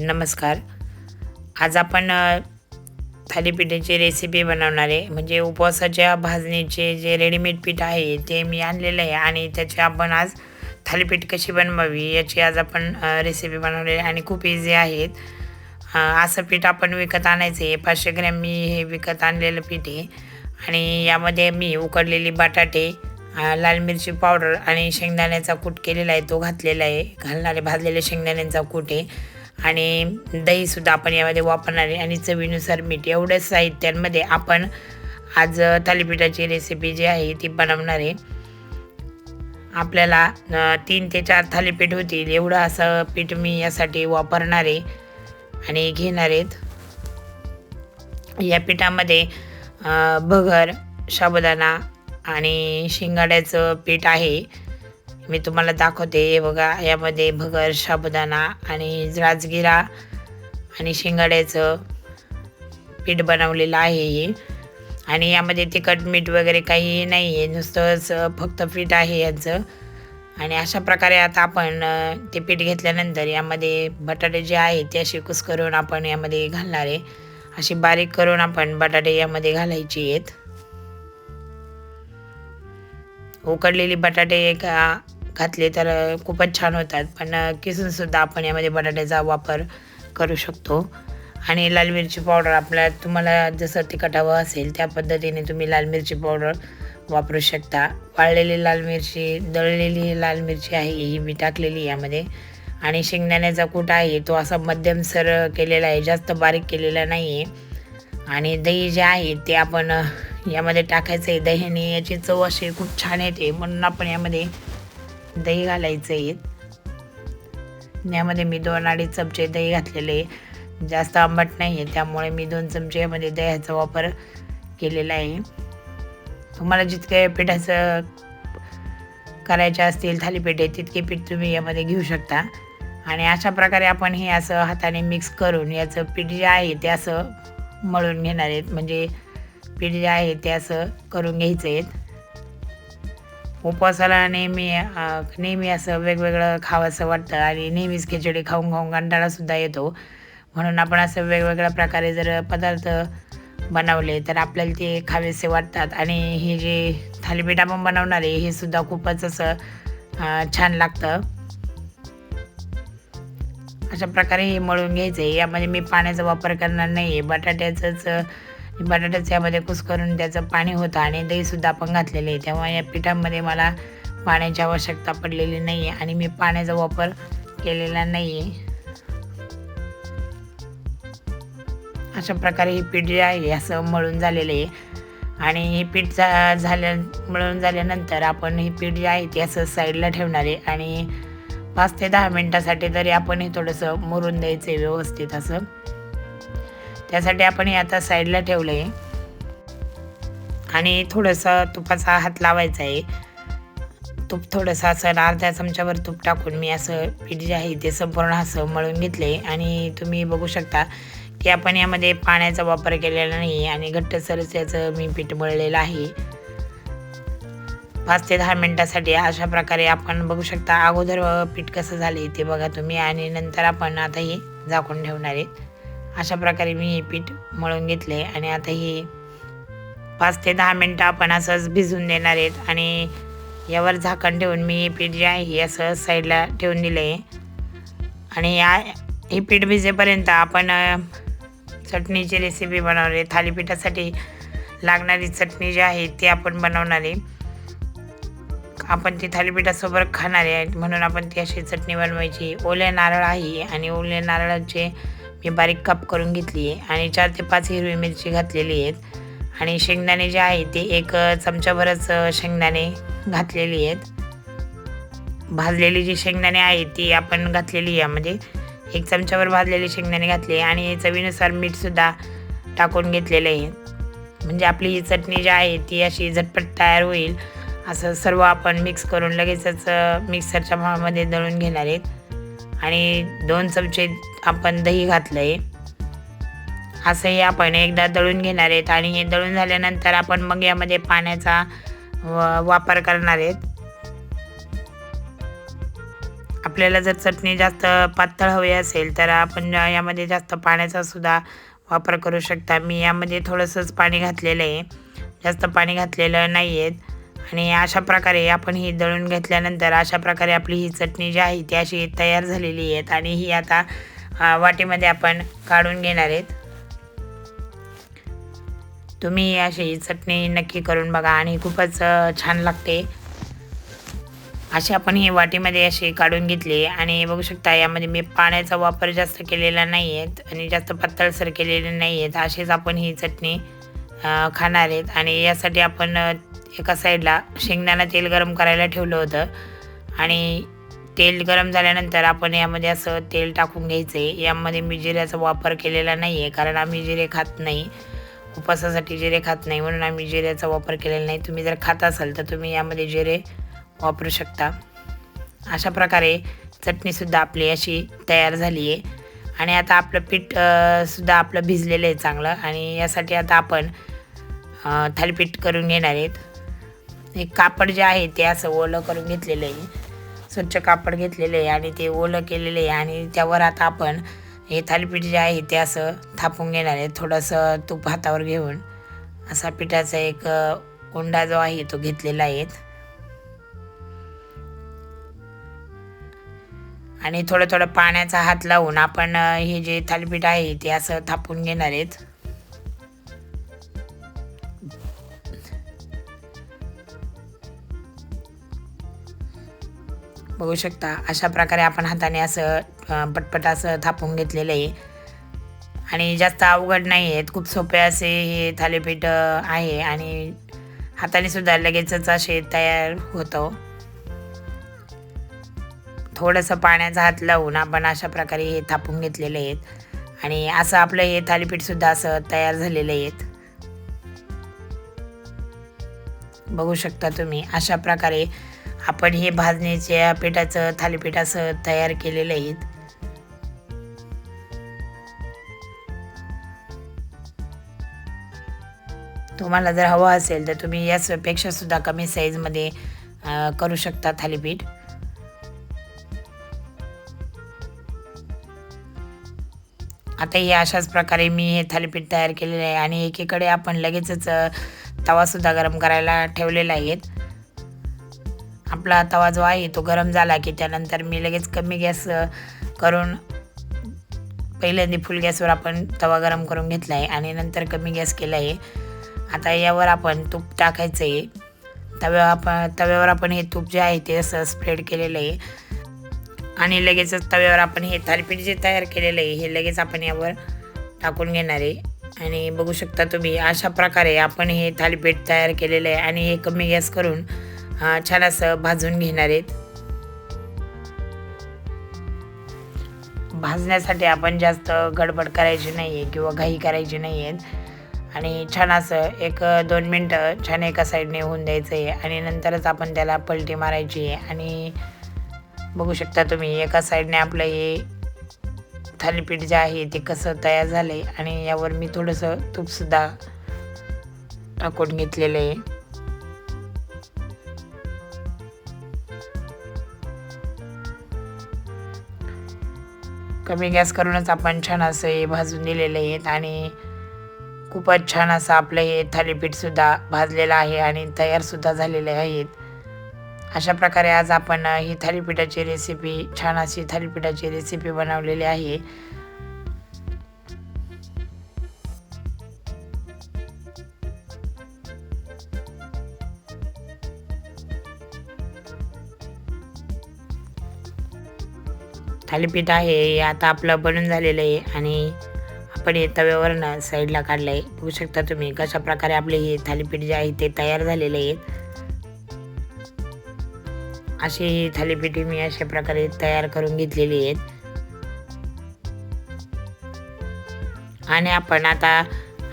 नमस्कार. आज आपण थालीपीठाची रेसिपी बनवणार आहे. म्हणजे उपवासाच्या भाजणीचे जे रेडीमेड पीठ आहे ते मी आणलेलं आहे आणि त्याची आपण आज थालीपीठ कशी बनवावी याची आज आपण रेसिपी बनवलेली आहे आणि खूप इझी आहेत. असं पीठ आपण विकत आणायचं आहे. पाचशे ग्रॅम मी हे विकत आणलेलं पीठ आहे. आणि यामध्ये मी उकडलेली बटाटे लाल मिरची पावडर आणि शेंगदाण्याचा कूट केलेला आहे. तो घातलेला आहे. घालणारे भाजलेले शेंगदाण्यांचा कूट आहे. आणि दहीसुद्धा आपण यामध्ये वापरणार आहे. आणि चवीनुसार मीठ. एवढ्या साहित्यांमध्ये आपण आज थालीपीठाची रेसिपी जी आहे ती बनवणार आहे. आपल्याला तीन ते चार थालीपीठ होतील. एवढं असं पीठ मी यासाठी वापरणार आहे आणि घेणार आहेत. या पिठामध्ये भगर साबुदाणा आणि शिंगाड्याचं पीठ आहे. मी तुम्हाला दाखवते. बघा यामध्ये भगर साबुदाणा आणि राजगिरा आणि शिंगाड्याचं पीठ बनवलेलं आहे हे. आणि यामध्ये तिखट मीठ वगैरे काही नाही आहे. नुसतंच फक्त पीठ आहे याचं. आणि अशा प्रकारे आता आपण ते पीठ घेतल्यानंतर यामध्ये बटाटे जे आहे ते असे कुस करून आपण यामध्ये घालणार आहे. अशी बारीक करून आपण बटाटे यामध्ये घालायचे आहेत. उकडलेली बटाटे एका घातले तर खूपच छान होतात. पण किसूनसुद्धा आपण यामध्ये बटाट्याचा वापर करू शकतो. आणि लाल मिरची पावडर आपल्या तुम्हाला जसं तिखट हवं असेल त्या पद्धतीने तुम्ही लाल मिरची पावडर वापरू शकता. वाळलेली लाल मिरची दळलेली लाल मिरची आहे ही मी टाकलेली यामध्ये. आणि शेंगदाण्याचा कूट आहे तो असा मध्यमसर केलेला आहे जास्त बारीक केलेला नाही आहे आणि दही जे आहे ते आपण यामध्ये टाकायचं आहे दह्याने याची चव अशी खूप छान येते. म्हणून आपण यामध्ये दही घालायचं आहे यामध्ये मी दोन अडीच चमचे दही घातलेले आहे. जास्त आंबट नाही आहे त्यामुळे मी दोन चमचे यामध्ये दह्याचा वापर केलेला आहे. तुम्हाला जितके पिठाचं करायचे असतील थालीपीठ आहे तितके पीठ तुम्ही यामध्ये घेऊ शकता. आणि अशा प्रकारे आपण हे असं हाताने मिक्स करून याचं पीठ जे आहे ते असं मळून घेणार आहेत. म्हणजे पीठ जे आहे ते असं करून घ्यायचं आहेत. उपवासाला नेहमी नेहमी असं वेगवेगळं खावंसं वाटतं आणि नेहमीच खिचडी खाऊन खाऊन कंटाळासुद्धा येतो. म्हणून आपण असं वेगवेगळ्या प्रकारे जर पदार्थ बनवले तर आपल्याला ते खावेसे वाटतात. आणि हे जे थालीपीठ आपण बनवणार आहे हे सुद्धा खूपच असं छान लागतं. अशा प्रकारे हे मळून घ्यायचं आहे यामध्ये मी पाण्याचा वापर करणार नाही आहे बटाट्याचंच बटाट्याचं यामध्ये कुसकरून त्याचं पाणी होतं आणि दहीसुद्धा आपण घातलेले आहे. तेव्हा या पिठामध्ये मला पाण्याची आवश्यकता पडलेली नाही आहे आणि मी पाण्याचा वापर केलेला नाही आहे अशा प्रकारे हे पीठ जे आहे असं मळून झालेलं आहे. आणि हे पीठ झाल्या मळून झाल्यानंतर आपण हे पीठ जे आहे ते असं साईडला ठेवणार आहे आणि पाच ते दहा मिनटासाठी तरी आपण हे थोडंसं मुरून द्यायचं आहे व्यवस्थित असं. त्यासाठी आपण हे आता साईडला ठेवलं आहे आणि थोडंसं तुपाचा हात लावायचा आहे. तूप थोडंसं असं अर्ध्या चमच्यावर तूप टाकून मी असं पीठ जे आहे ते संपूर्ण असं मळून घेतले आणि तुम्ही बघू शकता की आपण यामध्ये पाण्याचा वापर केलेला नाही आणि घट्टसरच याचं मी पीठ मळलेलं आहे. पाच ते दहा मिनटासाठी अशा प्रकारे आपण बघू शकता अगोदर पीठ कसं झाले ते बघा तुम्ही. आणि नंतर आपण आता हे झाकून ठेवणार आहे. अशा प्रकारे मी हे पीठ मळून घेतले आणि आता हे पाच ते दहा मिनटं आपण असंच भिजून देणार आहेत. आणि यावर झाकण ठेवून मी हे पीठ जे आहे हे असं साईडला ठेवून दिलं आहे आणि या हे पीठ भिजेपर्यंत आपण चटणीची रेसिपी बनवणार आहे थालीपीठासाठी लागणारी चटणी जी आहे ती आपण बनवणार आहे. आपण ती थालीपीठासोबत खाणार आहे. म्हणून आपण ती अशी चटणी बनवायची. ओले नारळ आहे आणि ओले नारळाचे मी बारीक काप करून घेतली आहे आणि चार ते पाच हिरवी मिरची घातलेली आहेत. आणि शेंगदाणे जे आहे ते एक चमच्याभरच शेंगदाणे घातलेली आहेत. भाजलेली जी शेंगदाणे आहे ती आपण घातलेली आहे. म्हणजे एक चमच्यावर भाजलेली शेंगदाणे घातले आणि चवीनुसार मीठसुद्धा टाकून घेतलेलं आहे. म्हणजे आपली ही चटणी जी आहे ती अशी झटपट तयार होईल. असं सर्व आपण मिक्स करून लगेचच मिक्सरच्या भावामध्ये दळून घेणार आहेत. आणि दोन चमचे आपण दही घातलं आहे असंही आपण एकदा दळून घेणार आहेत आणि हे दळून झाल्यानंतर आपण मग यामध्ये पाण्याचा व- वापर करणार आहेत. आपल्याला जर चटणी जास्त पातळ हवी असेल तर आपण यामध्ये जास्त पाण्याचा सुद्धा वापर करू शकता. मी यामध्ये थोडंसंच पाणी घातलेलं आहे. जास्त पाणी घातलेलं नाही आहे आणि अशा प्रकारे आपण ही दळून घेतल्यानंतर अशा प्रकारे आपली ही चटणी जी आहे ती अशी तयार झालेली आहे आणि ही आता वाटीमध्ये आपण काढून घेणार आहेत. तुम्ही अशी चटणी नक्की करून बघा आणि खूपच छान लागते. अशी आपण ही वाटीमध्ये अशी काढून घेतली आणि बघू शकता यामध्ये मी पाण्याचा वापर जास्त केलेला नाही आहेत आणि जास्त पातळसर केलेले नाही आहेत. अशीच आपण ही चटणी खाणार आहेत आणि यासाठी आपण एका साईडला शेंगदाणा तेल गरम करायला ठेवलं होतं. आणि तेल गरम झाल्यानंतर आपण यामध्ये असं तेल टाकून घ्यायचं आहे यामध्ये मी जिऱ्याचा वापर केलेला नाही आहे कारण आम्ही जिरे खात नाही. उपवासासाठी जिरे खात नाही म्हणून आम्ही जिऱ्याचा वापर केलेला नाही. तुम्ही जर खात असाल तर तुम्ही यामध्ये जिरे वापरू शकता. अशा प्रकारे चटणीसुद्धा आपली अशी तयार झाली आहे आणि आता आपलं पीठ सुद्धा आपलं भिजलेलं आहे चांगलं. आणि यासाठी आता आपण थालीपीठ करून घेणार आहेत. एक कापड जे आहे ते असं ओलं करून घेतलेलं आहे. स्वच्छ कापड घेतलेलं आहे आणि ते ओलं केलेलं आहे आणि त्यावर आता आपण हे थालीपीठ जे आहे ते असं थापून घेणार आहे. थोडंसं तूप हातावर घेऊन असा पिठाचा एक कोंडा जो आहे तो घेतलेला आहे. आणि थोडं थोडं पाण्याचा हात लावून आपण हे जे थालीपीठ आहे ते असं थापून घेणार आहेत. बघू शकता. अशा प्रकारे आपण हाताने असं पटपट असं थापून घेतलेलं आहे. आणि जास्त अवघड नाही आहेत खूप सोपे असे हे थालीपीठ आहे. आणि हाताने सुद्धा लगेचच असे तयार होतं. थोडंसं पाण्याचा हात लावून आपण अशा प्रकारे हे थापून घेतलेले आहेत. आणि असं आपलं हे थालीपीठसुद्धा असं तयार झालेलं आहेत बघू शकता तुम्ही. अशा प्रकारे आपण हे भाजणीच्या पिठाचं थालीपीठासह तयार केलेलं आहेत तुम्हाला जर हवं असेल तर तुम्ही याचपेक्षा सुद्धा कमी साईजमध्ये करू शकता थालीपीठ. आता हे अशाच प्रकारे मी हे थालीपीठ तयार केलेलं आहे आणि एकीकडे आपण लगेचच तवासुद्धा गरम करायला ठेवलेला आहेत आपला तवा जो आहे तो गरम झाला की त्यानंतर मी लगेच कमी गॅस करून पहिल्यांदा फुल गॅसवर आपण तवा गरम करून घेतला आहे आणि नंतर कमी गॅस केला आहे आता यावर आपण तूप टाकायचं आहे तव्यावर आपण तव्यावर आपण हे तूप जे आहे ते असं स्प्रेड केलेलं आहे. आणि लगेचच तव्यावर आपण हे थालीपीठ जे तयार केलेलं आहे हे लगेच आपण यावर टाकून घेणार आहे. आणि बघू शकता तुम्ही अशा प्रकारे आपण हे थालीपीठ तयार केलेलं आहे आणि हे कमी गॅस करून छान असं भाजून घेणार आहेत. भाजण्यासाठी आपण जास्त गडबड करायची नाही आहे किंवा घाई करायची नाही आहेत आणि छान असं एक दोन मिनटं छान एका साईडने होऊन द्यायचं आहे आणि नंतरच आपण त्याला पलटी मारायची आहे. आणि बघू शकता तुम्ही एका साईडने आपलं हे थालीपीठ जे आहे ते कसं तयार झालं आहे आणि यावर मी थोडंसं तूपसुद्धा टाकून घेतलेलं आहे. कमी गॅस करूनच आपण छान असं हे भाजून दिलेले आहेत आणि खूपच छान असं आपलं हे थालीपीठसुद्धा भाजलेलं आहे आणि तयारसुद्धा झालेले आहेत. अशा प्रकारे आज आपण ही थालीपीठाची रेसिपी छान अशी थालीपीठाची रेसिपी बनवलेली आहे. थालीपीठ आहे हे आता आपलं बनून झालेलं आहे आणि आपण हे तव्यावरनं साईडला काढलं आहे बघू शकता तुम्ही कशा प्रकारे आपले हे थालीपीठ जे आहे ते तयार झालेले आहेत. अशी ही थालीपीठ मी अशा प्रकारे तयार करून घेतलेली आहेत. आणि आपण आता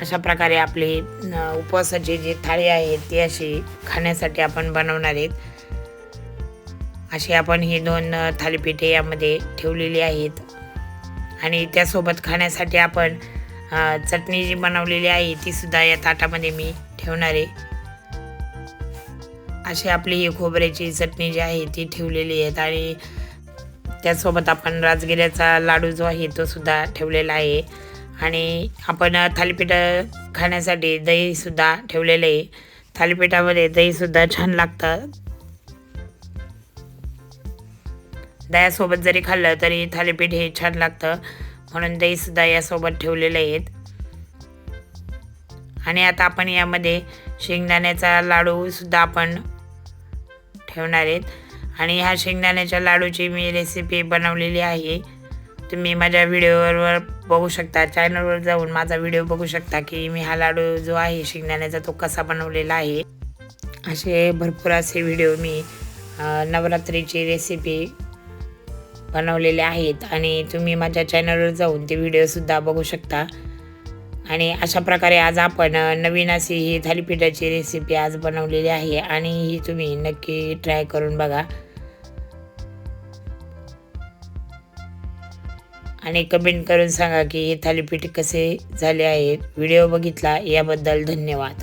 अशा प्रकारे आपली उपवासाची जी थाळी आहे ती अशी खाण्यासाठी आपण बनवणार आहेत. अशी आपण ही दोन थालीपीठे यामध्ये ठेवलेली आहेत. आणि त्यासोबत खाण्यासाठी आपण चटणी जी बनवलेली आहे तीसुद्धा या ताटामध्ये मी ठेवणार आहे. अशी आपली ही खोबऱ्याची चटणी जी आहे ती ठेवलेली आहेत. आणि त्यासोबत आपण राजगिऱ्याचा लाडू जो आहे तो सुद्धा ठेवलेला आहे. आणि आपण थालीपीठ खाण्यासाठी दहीसुद्धा ठेवलेलं आहे. थालीपीठामध्ये दहीसुद्धा छान लागतं. दह्यासोबत जरी खाल्लं तरी थालीपीठ हे छान लागतं. म्हणून दहीसुद्धा यासोबत ठेवलेले आहेत. आणि आता आपण यामध्ये शेंगदाण्याचा लाडूसुद्धा आपण ठेवणार आहेत. आणि ह्या शेंगदाण्याच्या लाडूची मी रेसिपी बनवलेली आहे. तुम्ही माझ्या व्हिडिओवर बघू शकता. चॅनलवर जाऊन माझा व्हिडिओ बघू शकता की मी हा लाडू जो आहे शेंगदाण्याचा तो कसा बनवलेला आहे. असे भरपूर असे व्हिडिओ मी नवरात्रीची रेसिपी बनवलेले आहेत आणि तुम्ही माझ्या चॅनलवर जाऊन ते व्हिडिओसुद्धा बघू शकता. आणि अशा प्रकारे आज आपण नवीन अशी ही थालीपीठाची रेसिपी आज बनवलेली आहे आणि ही तुम्ही नक्की ट्राय करून बघा. आणि कमेंट करून सांगा की हे थालीपीठ कसे झाले आहेत व्हिडिओ बघितला याबद्दल धन्यवाद.